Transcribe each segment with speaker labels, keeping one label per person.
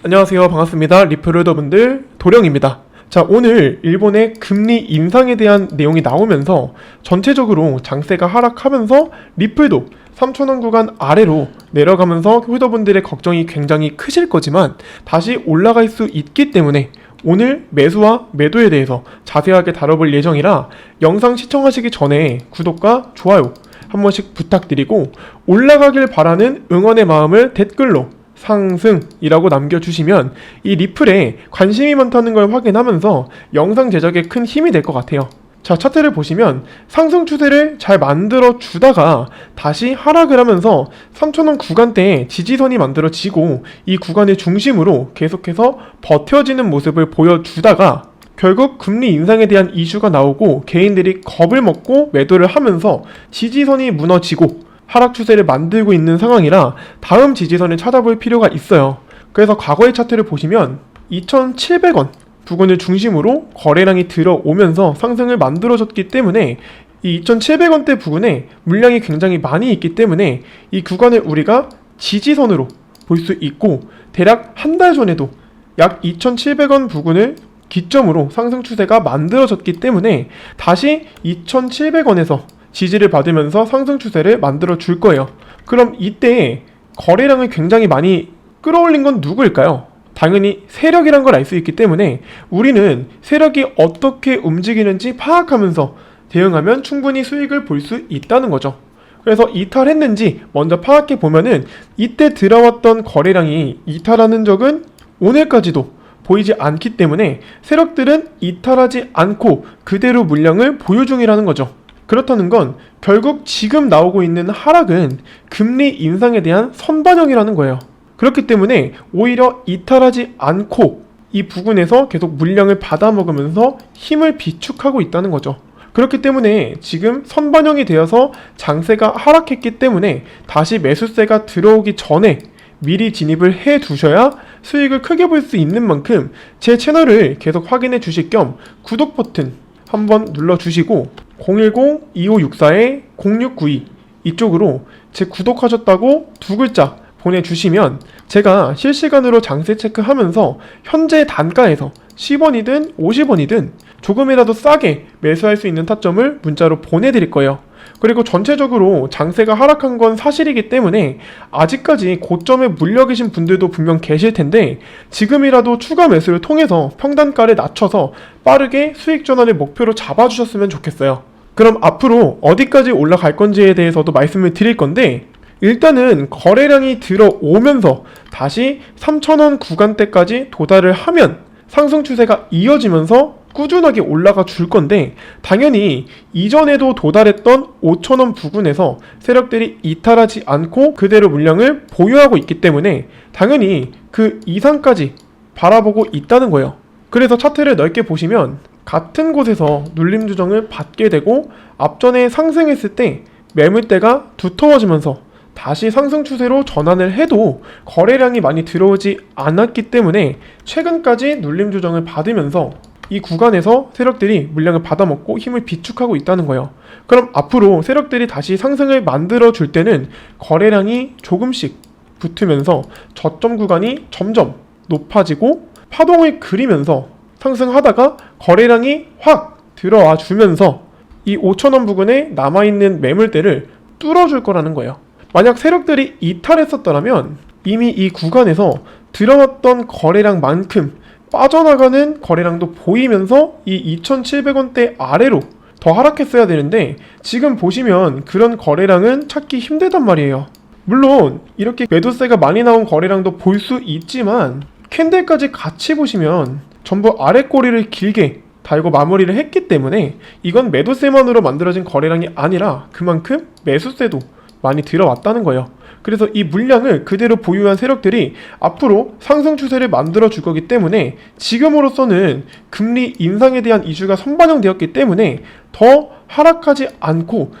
Speaker 1: 안녕하세요. 반갑습니다. 리플러더분들 도령입니다. 자, 오늘 일본의 금리 인상에 대한 내용이 나오면서 전체적으로 장세가 하락하면서 리플도 3,000원 구간 아래로 내려가면서 홀더분들의 걱정이 굉장히 크실 거지만 다시 올라갈 수 있기 때문에 오늘 매수와 매도에 대해서 자세하게 다뤄볼 예정이라 영상 시청하시기 전에 구독과 좋아요 한 번씩 부탁드리고 올라가길 바라는 응원의 마음을 댓글로 상승이라고 남겨주시면 이 리플에 관심이 많다는 걸 확인하면서 영상 제작에 큰 힘이 될 것 같아요. 자, 차트를 보시면 상승 추세를 잘 만들어 주다가 다시 하락을 하면서 3,000원 구간대에 지지선이 만들어지고 이 구간의 중심으로 계속해서 버텨지는 모습을 보여주다가 결국 금리 인상에 대한 이슈가 나오고 개인들이 겁을 먹고 매도를 하면서 지지선이 무너지고 하락 추세를 만들고 있는 상황이라 다음 지지선을 찾아볼 필요가 있어요. 그래서 과거의 차트를 보시면 2,700원 부근을 중심으로 거래량이 들어오면서 상승을 만들어줬기 때문에 이 2,700원대 부근에 물량이 굉장히 많이 있기 때문에 이 구간을 우리가 지지선으로 볼 수 있고 대략 한 달 전에도 약 2,700원 부근을 기점으로 상승 추세가 만들어졌기 때문에 다시 2,700원에서 지지를 받으면서 상승 추세를 만들어 줄 거예요. 그럼 이때 거래량을 굉장히 많이 끌어올린 건 누구일까요? 당연히 세력이란 걸 알 수 있기 때문에 우리는 세력이 어떻게 움직이는지 파악하면서 대응하면 충분히 수익을 볼 수 있다는 거죠. 그래서 이탈했는지 먼저 파악해 보면은 이때 들어왔던 거래량이 이탈하는 적은 오늘까지도 보이지 않기 때문에 세력들은 이탈하지 않고 그대로 물량을 보유 중이라는 거죠. 그렇다는 건 결국 지금 나오고 있는 하락은 금리 인상에 대한 선반영이라는 거예요. 그렇기 때문에 오히려 이탈하지 않고 이 부근에서 계속 물량을 받아먹으면서 힘을 비축하고 있다는 거죠. 그렇기 때문에 지금 선반영이 되어서 장세가 하락했기 때문에 다시 매수세가 들어오기 전에 미리 진입을 해 두셔야 수익을 크게 볼 수 있는 만큼 제 채널을 계속 확인해 주실 겸 구독 버튼 한번 눌러 주시고 010-2564-0692 이쪽으로 제 구독하셨다고 두 글자 보내주시면 제가 실시간으로 장세 체크하면서 현재 단가에서 10원이든 50원이든 조금이라도 싸게 매수할 수 있는 타점을 문자로 보내드릴 거예요. 그리고 전체적으로 장세가 하락한 건 사실이기 때문에 아직까지 고점에 물려 계신 분들도 분명 계실 텐데 지금이라도 추가 매수를 통해서 평단가를 낮춰서 빠르게 수익 전환을 목표로 잡아주셨으면 좋겠어요. 그럼 앞으로 어디까지 올라갈 건지에 대해서도 말씀을 드릴 건데 일단은 거래량이 들어오면서 다시 3,000원 구간대까지 도달을 하면 상승 추세가 이어지면서 꾸준하게 올라가 줄 건데 당연히 이전에도 도달했던 5,000원 부근에서 세력들이 이탈하지 않고 그대로 물량을 보유하고 있기 때문에 당연히 그 이상까지 바라보고 있다는 거예요. 그래서 차트를 넓게 보시면 같은 곳에서 눌림 조정을 받게 되고 앞전에 상승했을 때 매물대가 두터워지면서 다시 상승 추세로 전환을 해도 거래량이 많이 들어오지 않았기 때문에 최근까지 눌림 조정을 받으면서 이 구간에서 세력들이 물량을 받아먹고 힘을 비축하고 있다는 거예요. 그럼 앞으로 세력들이 다시 상승을 만들어 줄 때는 거래량이 조금씩 붙으면서 저점 구간이 점점 높아지고 파동을 그리면서 상승하다가 거래량이 확 들어와 주면서 이 5천원 부근에 남아있는 매물대를 뚫어줄 거라는 거예요. 만약 세력들이 이탈했었더라면 이미 이 구간에서 들어왔던 거래량만큼 빠져나가는 거래량도 보이면서 이 2,700원대 아래로 더 하락했어야 되는데 지금 보시면 그런 거래량은 찾기 힘들단 말이에요. 물론 이렇게 매도세가 많이 나온 거래량도 볼 수 있지만 캔들까지 같이 보시면 전부 아래 꼬리를 길게 달고 마무리를 했기 때문에 이건 매도세만으로 만들어진 거래량이 아니라 그만큼 매수세도 많이 들어왔다는 거예요. 그래서 이 물량을 그대로 보유한 세력들이 앞으로 상승 추세를 만들어 줄 거기 때문에 지금으로서는 금리 인상에 대한 이슈가 선반영되었기 때문에 더 하락하지 않고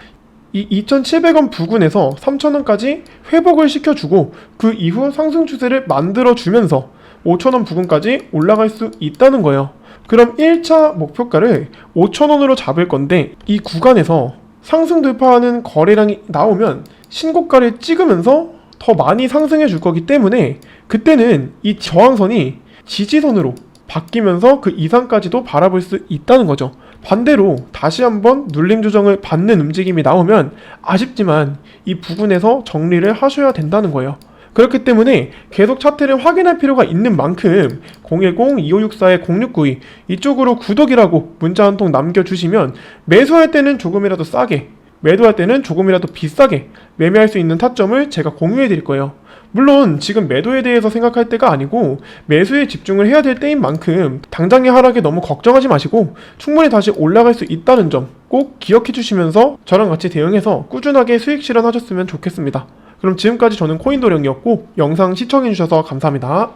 Speaker 1: 이 2,700원 부근에서 3,000원까지 회복을 시켜주고 그 이후 상승 추세를 만들어 주면서 5,000원 부근까지 올라갈 수 있다는 거예요. 그럼 1차 목표가를 5,000원으로 잡을 건데 이 구간에서 상승 돌파하는 거래량이 나오면 신고가를 찍으면서 더 많이 상승해 줄 거기 때문에 그때는 이 저항선이 지지선으로 바뀌면서 그 이상까지도 바라볼 수 있다는 거죠. 반대로 다시 한번 눌림 조정을 받는 움직임이 나오면 아쉽지만 이 부분에서 정리를 하셔야 된다는 거예요. 그렇기 때문에 계속 차트를 확인할 필요가 있는 만큼 010-2564-0692 이쪽으로 구독이라고 문자 한 통 남겨주시면 매수할 때는 조금이라도 싸게 매도할 때는 조금이라도 비싸게 매매할 수 있는 타점을 제가 공유해 드릴 거예요. 물론 지금 매도에 대해서 생각할 때가 아니고 매수에 집중을 해야 될 때인 만큼 당장의 하락에 너무 걱정하지 마시고 충분히 다시 올라갈 수 있다는 점 꼭 기억해 주시면서 저랑 같이 대응해서 꾸준하게 수익 실현하셨으면 좋겠습니다. 그럼 지금까지 저는 코인도령이었고 영상 시청해 주셔서 감사합니다.